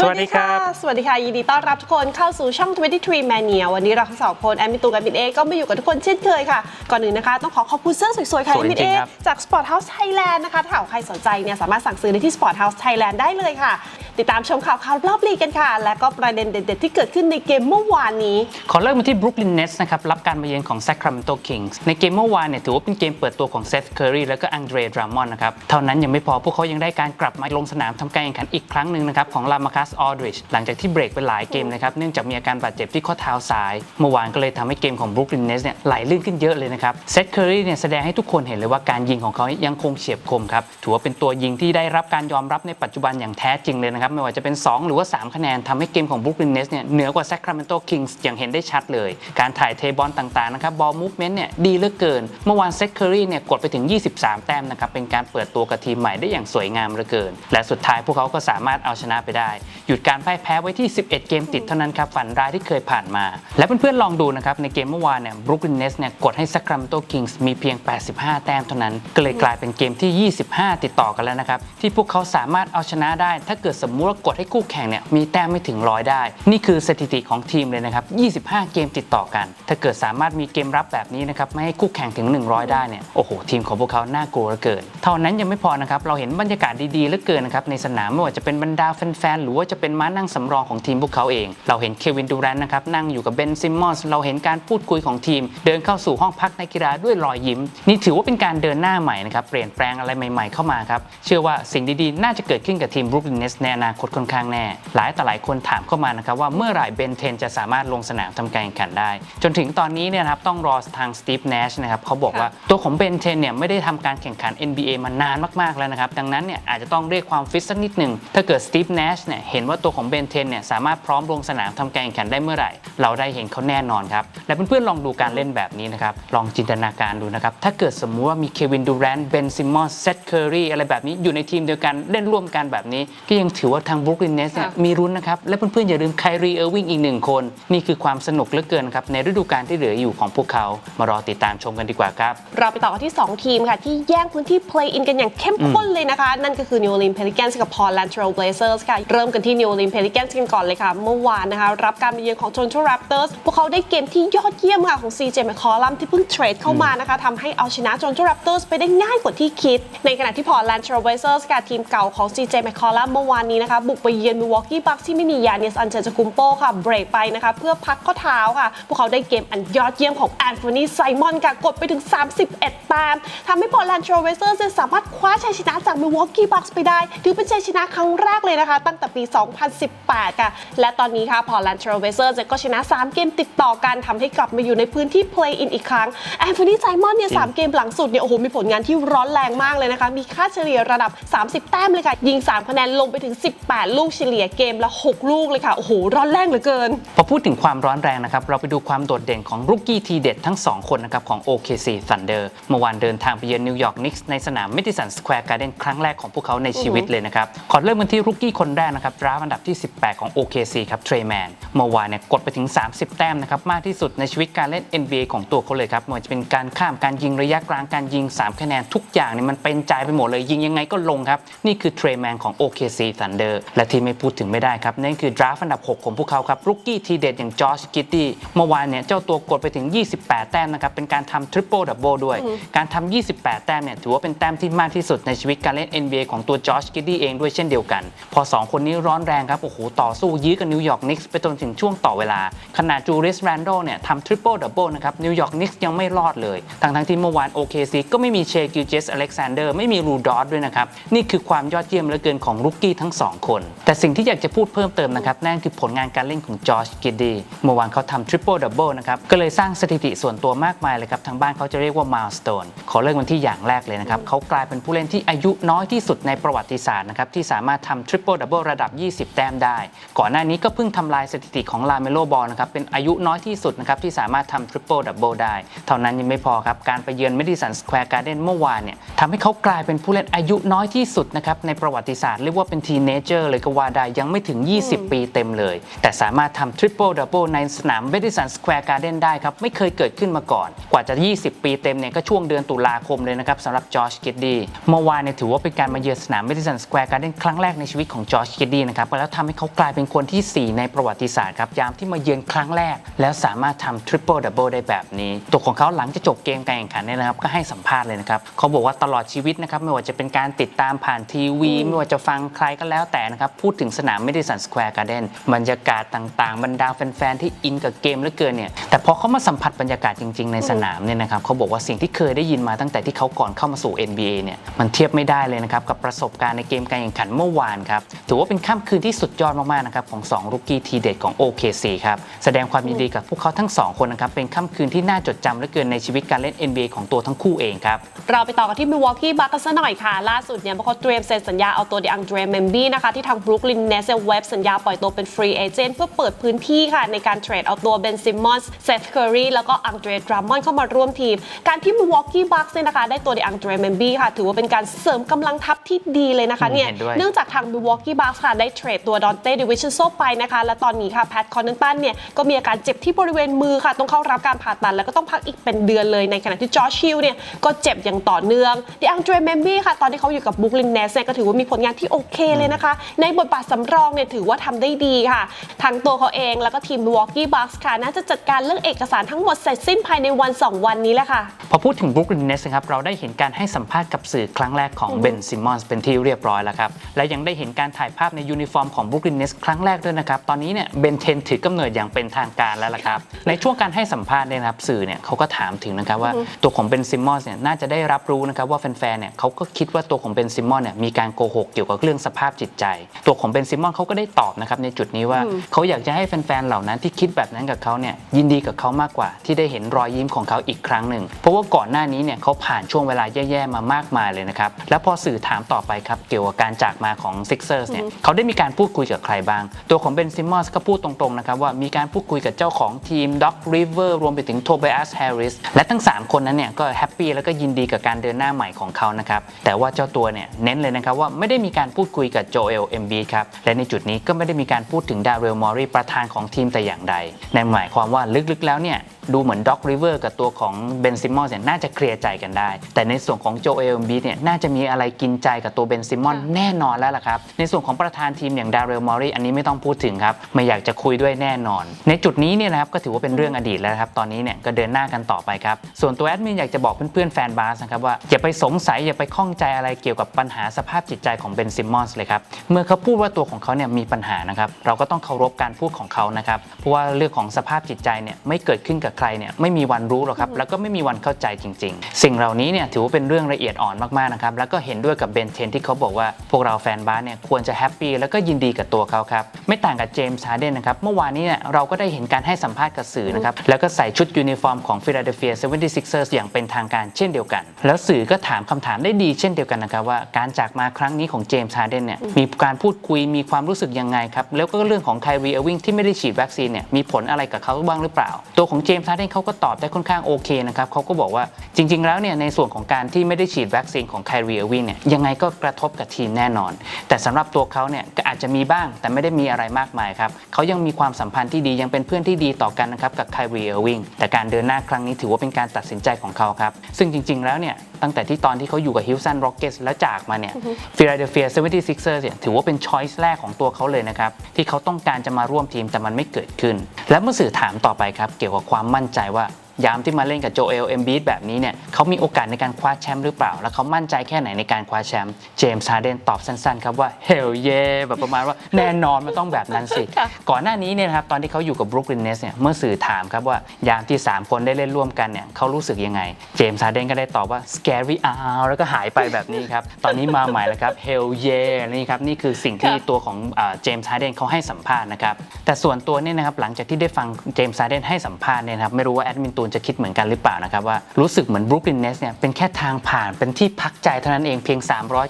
สวัสดีครับ สวัสดีค่ะ ยินดีต้อนรับทุกคนเข้าสู่ช่อง 23 Mania วันนี้เราทั้งสองคนแอมมิตูกับมินเอก็มาอยู่กับทุกคนเช่นเคยค่ะ ก่อนอื่นนะคะ ต้องขอขอบคุณเสื้อสวยๆ ค่ะสวยมินจริเองครับจาก Sport House Thailand นะคะ ถ้าใครสนใจเนี่ยสามารถสั่งซื้อได้ที่ Sport House Thailand ได้เลยค่ะ ติดตามชมข่าวข่าวรอบลีกกันค่ะ และก็ประเด็นเด็ดๆ ที่เกิดขึ้นในเกมเมื่อวานนี้ ขอเริ่มมาที่ Brooklyn Nets นะครับ รับการมาเยือนของ Sacramento Kings ในเกมเมื่อวานเนี่ยถือว่าเป็นเกมเปิดตัวของ Seth Curry แล้วก็ Andre Drummond นะครับ เท่านั้นยังไม่พอพวกเขายังได้การกลับมาลงสนามทำการแข่งขันอีกครั้งหนึ่งนะครับของ Lamarcus Aldridge หลังจากที่เบรกไปหลายเกมนะครับเนื่องจากมีอาการบาดเจ็บที่ข้อเท้าซ้าย เมื่อวานก็เลยทำให้เกมของ Brooklyn Nets เนี่ยไหลลื่นขึ้นเยอะเลยนะครับ Seth Curry เนี่ยแสดงให้ทุกคนเห็นเลยว่าการยิงของเขายังคงเฉียบคมครับถือว่าเป็นตัวยิงที่ได้รับการยอมรับในปัจจุบันอย่างแท้จริงเลยนะครับไม่ว่าจะเป็น 2 หรือว่า 3 คะแนนทำให้เกมของ Brooklyn Nets เนี่ยเหนือกว่า Sacramento Kings อย่างเห็นได้ชัดเลย การถ่ายเทบอลต่างๆนะครับบอลมูฟเมนต์เนี่ยดีเหลือเกิน เมื่อวาน Seth Curry เนี่ยกดไปถึง 23 แต้มนะครับเป็นการเปิดตัวกับทีมใหม่ได้อย่างสวยงามเหลือเกิน และสุดท้ายพวกเขาก็สามารถเอาชนะไปได้หยุดการพ่ายแพ้ไว้ที่ 11 เกมติดเท่านั้นครับฝันร้ายที่เคยผ่านมา และเพื่อนๆลองดูนะครับในเกมเมื่อวานเนี่ย Brooklyn Nets เนี่ยกดให้ Sacramento Kings มีเพียง 85 แต้มเท่านั้นก็เลยกลายเป็นเกมที่ 25 ติดต่อกันแล้วนะครับที่พวกเขาสามารถเอาชนะได้ ถ้าเกิดสมมุติว่ากดให้คู่แข่งเนี่ยมีแต้มไม่ถึงร้อยได้ นี่คือสถิติของทีมเลยนะครับ 25 เกมติดต่อกัน ถ้าเกิดสามารถมีเกมรับแบบนี้นะครับไม่ให้คู่แข่งถึง 100 ได้เนี่ยโอ้โหทีมของพวกเขาน่ากลัวเหลือเกิน เท่านั้นยังไม่พอนะครับเราเห็นบรรยากาศดีๆเหลือเกินนะครับในสนามไม่ว่าจะเป็นบรรดาแฟนๆหรือว่าจะเป็นม้านั่งสำรองของทีมพวกเขาเอง เราเห็นเควินดูแรนต์นะครับนั่งอยู่กับเบนซิมมอนส์เราเห็นการพูดคุยของทีม เดินเข้าสู่ห้องพักนักกีฬาด้วยรอยยิ้ม นี่ถือว่าเป็นการเดินหน้าใหม่นะครับเปลี่ยนแปลงอะไรใหม่ๆเข้ามาครับเชื่อว่าสิ่งดีๆ น่าจะเกิดขึ้นกับทีมบรูคลินเนสในอนาคตค่อนข้างแน่ หลายต่อหลายคนถามเข้ามานะครับว่าเมื่อไหร่เบนเทนจะสามารถลงสนามทำการแข่งขันได้ จนถึงตอนนี้เนี่ยนะครับต้องรอทางสตีฟเนชนะครับเขาบอกว่าตัวของเบนเทนเนี่ยไม่ได้ทำการแข่งขัน NBA มานานมากๆแล้วนะครับดังนั้นเนี่ยอาจจะต้องเรียกความฟิตสักนิดหนึ่งถ้าเกิดสตีฟเนชเนี่ยเห็นว่าตัวของเบนเทนเนี่ยสามารถพร้อมลงสนามทำการแข่งขันได้เมื่อไหร่ เราได้เห็นเขาแน่นอนครับ และเพื่อนๆลองดูการเล่นแบบนี้นะครับ ลองจินตนาการดูนะครับ ถ้าเกิดสมมุติว่ามีเควินดูแรนต์เบนซิมมอนส์เซตเคอรีอะไรแบบนี้อยู่ในทีมเดียวกันเล่นร่วมกันแบบนี้ ก็ยังถือว่าทางบรูคลินเนสเนี่ยค่ะมีรุ้นนะครับ และเพื่อนๆอย่าลืมไครีเออร์วิงอีกหนึ่งคน นี่คือความสนุกเหลือเกินครับในฤดูกาลที่เหลืออยู่ของพวกเขามารอติดตามชมกันดีกว่าครับเราไปต่อกันที่ 2 ทีมค่ะที่แย่งพื้นที่ play in กันอย่างเข้มข้นเลยนะคะ นั่นก็คือ New Orleans Pelicans กับ Portland Trail Blazers ค่ะเริ่มกันที่ New Orleans Pelicans กันก่อนเลยค่ะ เมื่อวานนะคะ รับการมาเยือนของ Toronto Raptors พวกเขาได้เกมที่ยอดเยี่ยมค่ะของ CJ McCollum ที่เพิ่งเทรดเข้ามานะคะทำให้เอาชนะ Toronto Raptors ไปได้ง่ายกว่าที่คิด ในขณะที่ Portland Trail Blazers ค่ะทีมเก่าของ CJ McCollum เมื่อวานนี้นะคะ บุกไปเยือน Milwaukee Bucks ที่ไม่มียานิสอันเจจคุมโปค่ะเบรกไปนะคะเพื่อพักข้อเท้าค่ะ พวกเขาได้เกมอันยอดเยี่ยมของแอนโทนีไซมอนค่ะกดไปถึง 31แต้มทำให้ Portland Trail Blazers เนี่ยสสามารถคว้าชัยชนะจาก Milwaukee Bucks ไปได้ถือเป็นชัยชนะครั้งแรกเลยนะคะ ตั้งแต่ปี2018 ค่ะ และตอนนี้ค่ะ Portland Trail Blazers ก็ชนะ 3 เกมติดต่อกันทำให้กลับมาอยู่ในพื้นที่ play in อีกครั้งแอนโทนีไซมอนเนี่ยสามเกมหลังสุดเนี่ยโอ้โหมีผลงานที่ร้อนแรงมากเลยนะคะ มีค่าเฉลี่ยระดับ 30 แต้มเลยค่ะ ยิง 3 คะแนนลงไปถึง 18 ลูกเฉลี่ยเกมละ 6 ลูกเลยค่ะโอ้โหร้อนแรงเหลือเกิน พอพูดถึงความร้อนแรงนะครับเราไปดูความโดดเด่นของรุกกี้ทีเด็ดทั้ง 2 คนนะครับของ OKC Thunder เมื่อวานเดินทางไปเยือนนิวยอร์กนิกส์ในสนาม Madison Square Garden ครั้งแรกของพวกเขาในชีวิตเลยนะครับขอเริ่มกันที่รุกกี้คนแรกนะครับดราฟอันดับที่ 18 ของ OKC ครับเทรแมนเมื่อวานเนี่ยกดไปถึง 30 แต้มนะครับมากที่สุดในชีวิตการเล่น NBA ของตัวเขาเลยครับไม่ว่าจะเป็นการข้ามการยิงระยะกลางการยิง 3 คะแนนทุกอย่างเนี่ยมันเป็นใจไปหมดเลยยิงยังไงก็ลงครับ นี่คือเทรแมนของ OKC Thunder และที่ไม่พูดถึงไม่ได้ครับนั่นคือดราฟอันดับ 6 ของพวกเขาครับรุกกี้ทีเด็ดอย่างจอร์จกิตตี้เมื่อวานเนี่ยเจ้าตัวกดไปถึง 28 แต้มนะครับเป็นการทำทริปเปิลดับเบิลด้วย การทำ 28 แต้มเนี่ยถือว่าเป็นแต้มที่มากที่สุดในชีวิตการเล่น NBA ของตัวจอร์จกิตตี้เองด้วยเช่นเดียวกัน พอ 2 คนนี้ร้อนแรงครับ โอ้โห ต่อสู้ยื้อกับนิวยอร์กนิกส์ไปจนถึงช่วงต่อเวลาขนาดจูริสแรนโดเนี่ยทำทริปเปิลดับเบิลนะครับ นิวยอร์กนิกส์ยังไม่รอดเลย ทั้งทั้งที่เมื่อวาน OKC ก็ไม่มีเชกิลเจสอเล็กซานเดอร์ไม่มีรูดอสด้วยนะครับ นี่คือความยอดเยี่ยมเหลือเกินของรุกกี้ทั้ง 2 คน แต่สิ่งที่อยากจะพูดเพิ่มเติมนะครับนั่นคือผลงานการเล่นของจอร์จกิดดีเมื่อวานเขาทำทริปเปิลดับเบิลนะครับก็เลยสร้างสถิติส่วนตัวมากมายเลยครับทางบ้านเขาจะเรียกว่ามาลสโตนขอเริ่มกันที่อย่างแรกเลยนะครับเขากลายเป็นผู้เล่นที่อายุน้อยที่สุดในประวัติศาสตร์นะครับที่สามารถทำทริปเปิลดับเบิลระดับ 20 20 แต้มได้ ก่อนหน้านี้ก็เพิ่งทำลายสถิติของลาเมโลบอลนะครับเป็นอายุน้อยที่สุดนะครับที่สามารถทำทริปเปิลดับเบิลได้ เท่านั้นยังไม่พอครับ การไปเยือนเมดิสันสแควร์การ์เดนเมื่อวานเนี่ยทำให้เขากลายเป็นผู้เล่นอายุน้อยที่สุดนะครับในประวัติศาสตร์เรียกว่าเป็นทีเนเจอร์เลยก็ว่าได้ยังไม่ถึง 20 ปีเต็มเลย แต่สามารถทำทริปเปิลดับเบิลในสนามเมดิสันสแควร์การ์เดนได้ครับไม่เคยเกิดขึ้นมาก่อน กว่าจะ 20 ปีเต็มเนี่ยก็ช่วงเดือนตุลาคมเลยนะครับสำหรับจอร์จกิดดี้เมื่อวานเนี่ยถือว่าเป็นการมาเยือนสนามเมดิสันสแควร์การ์เดนครั้งแรกในชีวิตของจอร์จกิดดี้นะครับแล้วทำให้เขากลายเป็นคนทีสี่ 4 ในประวัติศาสตร์ครับยามที่มาเยือนครั้งแรก แล้วสามารถทำทริปเปิลดับเบิลได้แบบนี้ ตัวของเขาหลังจะจบเกมการแข่งขันเนี่ยนะครับก็ให้สัมภาษณ์เลยนะครับเขาบอกว่าตลอดชีวิตนะครับไม่ว่าจะเป็นการติดตามผ่านทีวี ไม่ว่าจะฟังใครก็แล้วแต่นะครับพูดถึงสนามเมดิสันสแควร์การ์เดนบรรยากาศต่างๆ บรรดาแฟนๆที่อินกับเกมเหลือเกินเนี่ยแต่พอเขามาสัมผัสบรรยากาศจริง ๆในสนามเนี่ยนะครับเขาบอกว่าสิ่งที่เคยได้ยินมาตั้งแต่ที่เขาก่อนเข้ามาสู่ NBA เนี่ยมันเทียบไม่ได้เลยนะครับกับประสบการณ์ในเกมการแข่งขันเมื่อวานครับถือว่าเป็นค่ำคืนที่สุดยอดมากๆนะครับของ2รุกกี้ทีเด็ดของ OKC ครับ แสดงความยินดีกับพวกเขาทั้งสองคนนะครับ เป็นค่ำคืนที่น่าจดจำเหลือเกินในชีวิตการเล่น NBA ของตัวทั้งคู่เองครับ เราไปต่อกันที่ Milwaukee Bucks กันซะหน่อยค่ะ ล่าสุดเนี่ยพวกเขาเตรียมเซ็นสัญญาเอาตัวเดอังเดรเมมบี้นะคะ ที่ทาง Brooklyn Nets เว็บสัญญาปล่อยตัวเป็นฟรีเอเจนต์เพื่อเปิดพื้นที่ค่ะ ในการเทรดเอาตัวเบนซิมมอนส์เซธเคอรีแล้วก็อังเดรดรามอนเข้ามาร่วมทีม การที่ Milwaukee Bucks เนี่ยนะคะได้ตัวเดอังเดรเมมบี้ค่ะถือว่าเป็นการเสริมกำลังทัพที่ดีเลยนะคะเนี่ยเห็นด้วยเนื่องจากทาง Milwaukee Bucks ค่ะได้เทรดตัวดอนเต้ดิวิชันโซไปนะคะ และตอนนี้ค่ะแพทคอนเนตันเนี่ยก็มีอาการเจ็บที่บริเวณมือค่ะ ต้องเข้ารับการผ่าตัดแล้วก็ต้องพักอีกเป็นเดือนเลยในขณะที่จอร์จชิลเนี่ยก็เจ็บอย่างต่อเนื่องดิอังเดรเมมบี้ค่ะตอนที่เขาอยู่กับบุคลินเนสเนี่ยก็ถือว่ามีผลงานที่โอเคเลยนะคะ ในบทบาทสำรองเนี่ยถือว่าทำได้ดีค่ะ ทั้งตัวเขาเองแล้วก็ทีม Milwaukee Bucks ค่ะน่าจะจัดการเรื่องเอกสารทั้งหมดเสร็จสิ้นภายในวันสองวันนี้แหละค่ะ พอพูดถึง Brooklyn Nets นะครับเราได้เห็นการให้สัมภาษณ์กับสื่อครั้งแรกของเบนซิมมอนส์เป็นที่เรียบร้อยแล้วครับและยังได้เห็นการถ่ายภาพในยูนิฟอร์มของ Brooklyn Nets ครั้งแรกด้วยนะครับ ตอนนี้เนี่ยเบนเทนถือกำเนิดอย่างเป็นทางการแล้วล่ะครับ ในช่วงการให้สัมภาษณ์เนี่ยนะครับสื่อเนี่ยเขาก็ถามถึงนะครับว่าตัวของเบนซิมมอนส์เนี่ยน่าจะได้รับรู้นะครับว่าแฟนๆเนี่ยเขาก็คิดว่าตัวของเบนซิมมอนส์เนี่ยมีการโกหกเกี่ยวกับเรื่องสภาพจิตใจ ตัวของเบนซิมมอนส์เขาก็ได้ตอบนะครับในจุดนี้ว่าเขาอยากจะให้แฟนๆเหล่านั้นที่คิดแบบนั้นกับเขาเนี่ยยินดีกับเขามากกว่า ที่ได้เห็นรอยยิ้มของเขาอีกครั้งหนึ่งเพราะว่าก่อนหน้านี้เนี่ยเขาผ่านช่วงเวลาแย่ๆมามากมายเลยนะครับแล้วพอสื่อถามต่อไปครับเกี่ยวกับการจากมาของ Sixers เนี่ยเขาได้มีีการพูดคุยกับใครบ้าง ตัวของเบนซิมมอนส์ก็พูดตรงๆนะครับว่ามีการพูดคุยกับเจ้าของทีมด็อกริเวอร์รวมไปถึงโทเบ a สแฮร์ริสและทั้ง 3 คนนั้นเนี่ยก็แฮปปี้แล้วก็ยินดีกับการเดินหน้าใหม่ของเขานะครับแต่ว่าเจ้าตัวเนี่ยเน้นเลยนะครับว่าไม่ได้มีการพูดคุยกับโจเอลเอมบีครับและในจุดนี้ก็ไม่ได้มีการพูดถึงดาริลมอรีประธานของทีมแต่อย่างใดนั่นหมายความว่าลึกๆแล้วเนี่ยดูเหมือนด็อกริเวอร์กับตัวของเบนซิมมอนเนี่ยน่าจะเคลียร์ใจกันได้ แต่ในส่วนของโจเอลบีเนี่ยน่าจะมีอะไรกินใจกับตัวเบนซิมมอนแน่นอนแล้วล่ะครับในส่วนของประธานทีมอย่างดาริลมอรีอันนี้ไม่ต้องพูดถึงครับ ไม่อยากจะคุยด้วยแน่นอน ในจุดนี้เนี่ยนะครับก็ถือว่าเป็นเรื่องอดีตแล้วครับ ตอนนี้เนี่ยก็เดินหน้ากันต่อไปครับ ส่วนตัวแอดมินอยากจะบอกเพื่อนๆแฟนบาสนะครับว่าอย่าไปสงสัยอย่าไปข้องใจอะไรเกี่ยวกับปัญหาสภาพจิตใจของเบนซิมมอนส์เลยครับเมื่อเขาพูดว่าตัวของเขาเนี่ยมีปัญหานะครับเราก็ต้องเคารพการพูดของเขานะครับเพราะว่าเรื่องของสภาพจิตใจเนี่ยไม่เกิดขึ้นกับใครเนี่ยไม่มีวันรู้หรอกครับแล้วก็ไม่มีวันเข้าใจจริง ๆ สิ่งเหล่านี้เนี่ยถือว่าเป็นเรื่องละเอียดอ่อนมากๆนะครับแล้วก็เห็นด้วยกับเบนเทนที่เขาบอกว่าพวกเราแฟนบาสเนี่ยควรจะแฮปปี้แล้วก็ยินดีกับตัวเขาครับไม่ต่างกับเจมส์ฮาร์เดนนะครับเมื่อวานนี้เนี่ยเราก็ได้เห็นการให้สัมภาษณ์กับสื่อนะครับแล้วก็ใส่ชุดยูนิฟอร์มของ Philadelphia 76ers อย่างเป็นทางการเช่นเดียวกัน แล้วสื่อก็ถามคำถามได้ดีเช่นเดียวกันนะครับว่าการจากมาครั้งนี้ของเจมส์ฮาร์เดนเนี่ยมีการพูดคุยมีความรู้สึกยังไงครับแล้วก็เรื่องของไคลรีเอวิงที่ไม่ได้ฉีดวัคซีนเนี่ยมีผลอะไรกับเขาบ้างหรือเปล่า ตัวของเจมส์ฮาร์เดนเขาก็ตอบได้ค่อนข้างโอเคนะครับเขาก็บอกว่าจริง ๆ แล้วเนี่ยในส่วนของการที่ไม่ได้ฉีดวัคซีนของไคลรีเอวิงเนี่ยยังไงก็กระทบกับทีมแน่นอน แต่สำหรับตัวเขาเนี่ยก็อาจจะมีบ้างแต่ไม่ได้มีอะไรมากมายครับเขายังมีความสัมพันธ์ที่ดียังเป็นเพื่อนที่ดีต่อกันนะครับกับไคลรีเออร์วิงแต่การเดินหน้าครั้งนี้ถือว่าเป็นการตัดสินใจของเขาครับ ซึ่งจริง ๆ แล้วเนี่ยตั้งแต่ที่ตอนที่เขาอยู่กับฮิลสันร็อกเก็ตแล้วจากมาเนี่ยฟิลาเดลเฟีย 76ers เนี่ยถือว่าเป็นช้อยส์แรกของตัวเขาเลยนะครับ ที่เขาต้องการจะมาร่วมทีมแต่มันไม่เกิดขึ้น และเมื่อสื่อถามต่อไปครับเกี่ยวกับความมั่นใจว่า ยามที่มาเล่นกับโจเอลเอมบีแบบนี้เนี่ยเขามีโอกาสในการคว้าแชมป์หรือเปล่า แล้วเขามั่นใจแค่ไหนในการคว้าแชมป์เจมส์ฮาร์เดนตอบสั้นๆ ครับว่าเฮลเยแบบประมาณว่าแน่นอนมันต้องแบบนั้นสิค่ะก่อนหน้านี้เนี่ยนะครับตอนที่เขาอยู่กับบรุกลินเนสเนี่ยเมื่อสื่อถามครับว่ายามที่ 3 คนได้เล่นร่วมกันเนี่ยเขารู้สึกยังไง เจมส์ฮาร์เดนก็ได้ตอบว่า scary อ้าวแล้วก็หายไปแบบนี้ครับ ตอนนี้มาใหม่แล้วครับ hell yeah นี่ครับนี่คือสิ่งที่ตัวของเจมส์ฮาร์เดนเขาให้สัมภาษณ์นะครับแต่ส่วนตัวเนี่ยนะครับหลังจากที่ได้ฟังเจมส์ฮาร์เดนให้สัมภาษณ์เนี่ยนะครับไม่รู้ว่าแอดมินตูตูนจะคิดเหมือนกันหรือเปล่านะครับว่ารู้สึกเหมือนบรูคลินเนสเนี่ยเป็นแค่ทางผ่านเป็นที่พักใจเท่านั้นเองเพียง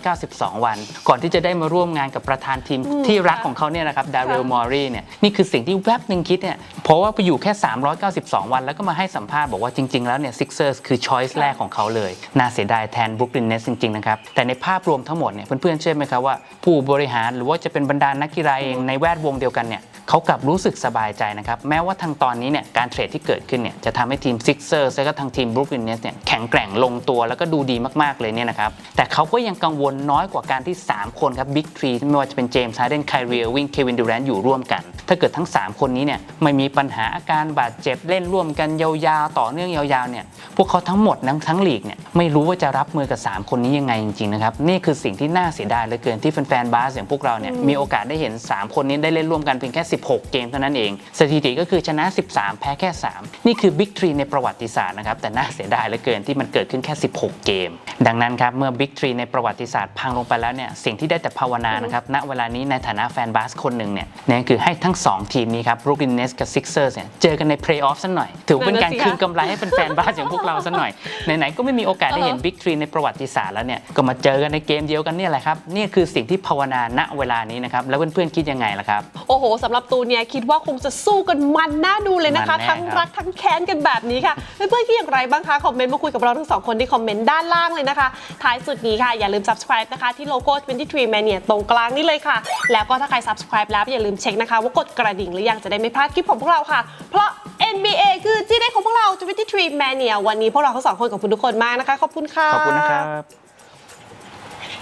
392 วัน ก่อนที่จะได้มาร่วมงานกับประธานทีมที่รักของเขาเนี่ยนะครับดาริลมอรีเนี่ยนี่คือสิ่งที่แวบหนึ่งคิดเนี่ยเพราะว่าไปอยู่แค่ 392 วันแล้วก็มาให้สัมภาษณ์บอกว่าจริง ๆ แล้วเนี่ยซิกเซอร์สคือช้อยส์แรกของเขาเลย น่าเสียดายแทนบรูคลินเนสจริง ๆ นะครับ แต่ในภาพรวมทั้งหมดเนี่ยเพื่อนๆเชื่อไหมครับว่าผู้บริหารหรือว่าจะเป็นบรรดานักกีฬาเองในแวดวงเดียวกันเนี่ย เขากลับรู้สึกสบายใจนะครับ แม้ว่าทางตอนนี้เนี่ยการเทรดที่เกิดขึ้นเนี่ยจะทำให้ทีมซิกเซอร์และก็ทางทีมบรูคลินเนสเนี่ยแข็งแกร่งลงตัวแล้วก็ดูดีมากๆเลยเนี่ยนะครับ แต่เขาก็ยังกังวลน้อยกว่าการที่ 3 คนครับบิ๊กทรีไม่ว่าจะเป็นเจมส์ฮาร์เดนไคลเรียวิงเควินดูแรนอยู่ร่วมกัน ถ้าเกิดทั้ง 3 คนนี้เนี่ยไม่มีปัญหาอาการบาดเจ็บเล่นร่วมกันยาวๆ ต่อเนื่องยาวๆเนี่ยพวกเขาทั้งหมดทั้งทั้งลีกเนี่ยไม่รู้ว่าจะรับมือกับ 3 คนนี้ยังไงจริงๆนะครับนี่คือสิ่งที่น่าเสียดายเหลือเกินที่แฟนๆบาสอย่างพวกเราเนี่ยมีโอกาสได้เห็น 3 คนนี้ได้เล่นร่วมกันเพียงแค่16 เกมเท่านั้นเอง สถิติก็คือชนะ 13 แพ้แค่ 3 นี่คือบิ๊กทรีในประวัติศาสตร์นะครับแต่น่าเสียดายเหลือเกินที่มันเกิดขึ้นแค่ 16 เกม ดังนั้นครับเมื่อบิ๊กทรีในประวัติศาสตร์พังลงไปแล้วเนี่ยสิ่งที่ได้แต่ภาวนานะครับณเวลานี้ในฐานะแฟนบาสคนหนึ่งเนี่ยนั่นคือให้ทั้ง 2 ทีมนี้ครับบรูคลินเนสกับซิกเซอร์เนี่ยเจอกันในเพลย์ออฟสักหน่อย ถือว่าเป็นการนั่นน่ะสิคืนคะกำไรให้แฟนๆบาสอย่างพวกเราสักหน่อยไหนๆก็ไม่มีโอกาสได้เห็นเออบิ๊กทรีในประวัติศาสตร์แล้วเนี่ยก็มาเจอกันในเกมเดียวกันเนี่ยแหละครับนี่คือสิ่งที่ภาวนาณเวลานี้นะครับแล้วเพื่อนๆคิดยังไงล่ะครับโอ้โหสำหรับตูนเนี่ยคิดว่าคงจะสู้กันมันน่าดูเลยนะคะ มันแน่ทั้งครับ รักทั้งแค้นกันแบบนี้ค่ะเพื่อนๆคิดอย่างไรบ้างคะคอมเมนต์มาคุยกับเราทั้งสองคนที่คอมเมนต์ด้านล่างเลยนะคะท้ายสุดนี้ค่ะอย่าลืม subscribe นะคะที่โลโก้ 23 Mania ตรงกลางนี่เลยค่ะ แล้วก็ถ้าใคร subscribe แล้วอย่าลืมเช็คนะคะว่ากดกระดิ่งหรือยังจะได้ไม่พลาดคลิปของพวกเราค่ะ เพราะ NBA คือที่ได้ของพวกเรา 23 Mania วันนี้พวกเราทั้งสองคนกับคุณทุกคนมากนะคะขอบคุณค่ะ ขอบคุณนะครับ